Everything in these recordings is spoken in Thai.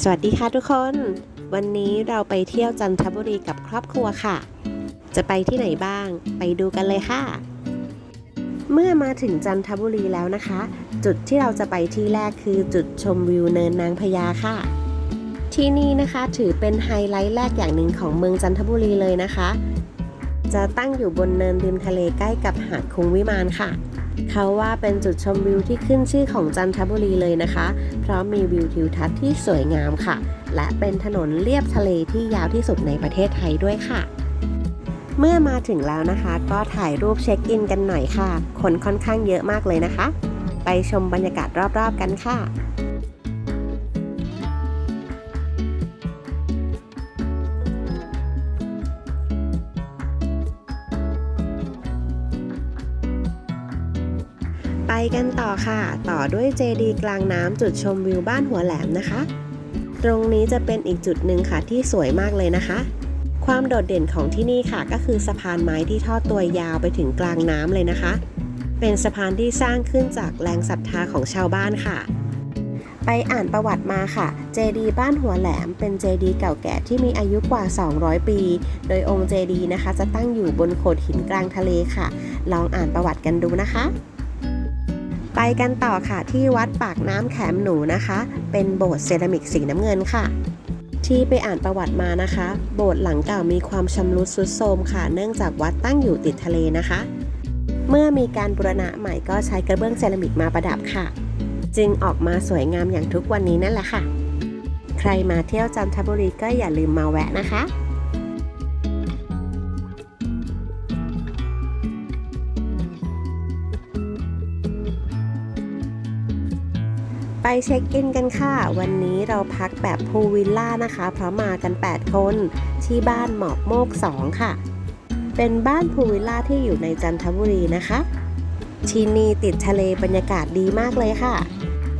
สวัสดีค่ะทุกคน วันนี้เราไปเที่ยวจันทบุรีกับครอบครัวค่ะ จะไปที่ไหนบ้าง ไปดูกันเลยค่ะ เมื่อมาถึงจันทบุรีแล้วนะคะ จุดที่เราจะไปที่แรกคือจุดชมวิวเนินนางพญาค่ะ ที่นี่นะคะถือเป็นไฮไลท์แรกอย่างหนึ่งของเมืองจันทบุรีเลยนะคะ จะตั้งอยู่บนเนินริมทะเลใกล้กับหาดคุงวิมานค่ะ เขาว่าเป็นจุดชมวิวที่ขึ้นชื่อของจันทบุรีเลยนะคะ เพราะมีวิวทิวทัศน์ที่สวยงามค่ะ และเป็นถนนเลียบทะเลที่ยาวที่สุดในประเทศไทยด้วยค่ะ เมื่อมาถึงแล้วนะคะ ก็ถ่ายรูปเช็คอินกันหน่อยค่ะ คนค่อนข้างเยอะมากเลยนะคะ ไปชมบรรยากาศรอบๆกันค่ะ ไปกันต่อค่ะ ต่อด้วยเจดีกลางน้ำจุดชมวิวบ้านหัวแหลมนะคะ ตรงนี้จะเป็นอีกจุดหนึ่งค่ะที่สวยมากเลยนะคะ ความโดดเด่นของที่นี่ค่ะ ก็คือสะพานไม้ที่ทอดตัวยาวไปถึงกลางน้ำเลยนะคะ เป็นสะพานที่สร้างขึ้นจากแรงศรัทธาของชาวบ้านค่ะไปอ่านประวัติมาค่ะ เจดีบ้านหัวแหลมเป็นเจดีเก่าแก่ที่มีอายุกว่า 200 ปี โดยองค์เจดีนะคะ จะตั้งอยู่บนโขดหินกลางทะเลค่ะ ลองอ่านประวัติกันดูนะคะ กันต่อค่ะที่วัดปากน้ำแขมหนูนะคะ เป็นโบสถ์เซรามิกสีน้ำเงินค่ะ ที่ไปอ่านประวัติมานะคะ โบสถ์หลังเก่ามีความชำรุดทรุดโทรมค่ะ เนื่องจากวัดตั้งอยู่ติดทะเลนะคะ เมื่อมีการบูรณะใหม่ก็ใช้กระเบื้องเซรามิกมาประดับค่ะ จึงออกมาสวยงามอย่างทุกวันนี้นั่นแหละค่ะ ใครมาเที่ยวจันทบุรีก็อย่าลืมมาแวะนะคะ ไปเช็คอินกันค่ะ วันนี้เราพักแบบพูลวิลล่านะคะเพราะมากัน 8 คน ที่บ้านหมอกโมก 2 ค่ะ เป็นบ้านพูลวิลล่าที่อยู่ในจันทบุรีนะคะ ที่นี่ติดทะเลบรรยากาศดีมากเลยค่ะ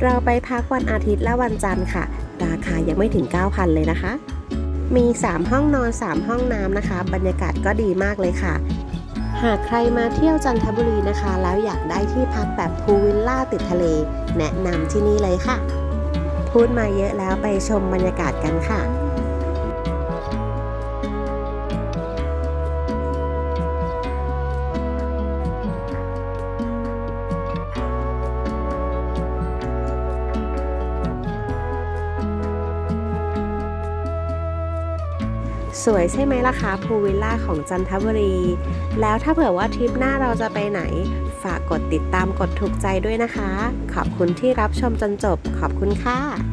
เราไปพักวันอาทิตย์และวันจันทร์ค่ะ ราคายังไม่ถึง 9,000 เลยนะคะ มี 3 ห้องนอน 3 ห้องน้ำนะคะ บรรยากาศก็ดีมากเลยค่ะ หากใครมาเที่ยวจันทบุรีนะคะ แล้วอยากได้ที่พักแบบพูลวิลล่าติดทะเล แนะนำที่นี่เลยค่ะ พูดมาเยอะแล้วไปชมบรรยากาศกันค่ะ สวยใช่ไหมล่ะคะพูวิลล่าของจันทบุรี แล้วถ้าเผื่อว่าทริปหน้าเราจะไปไหน ฝากกดติดตามกดถูกใจด้วยนะคะ ขอบคุณที่รับชมจนจบ ขอบคุณค่ะ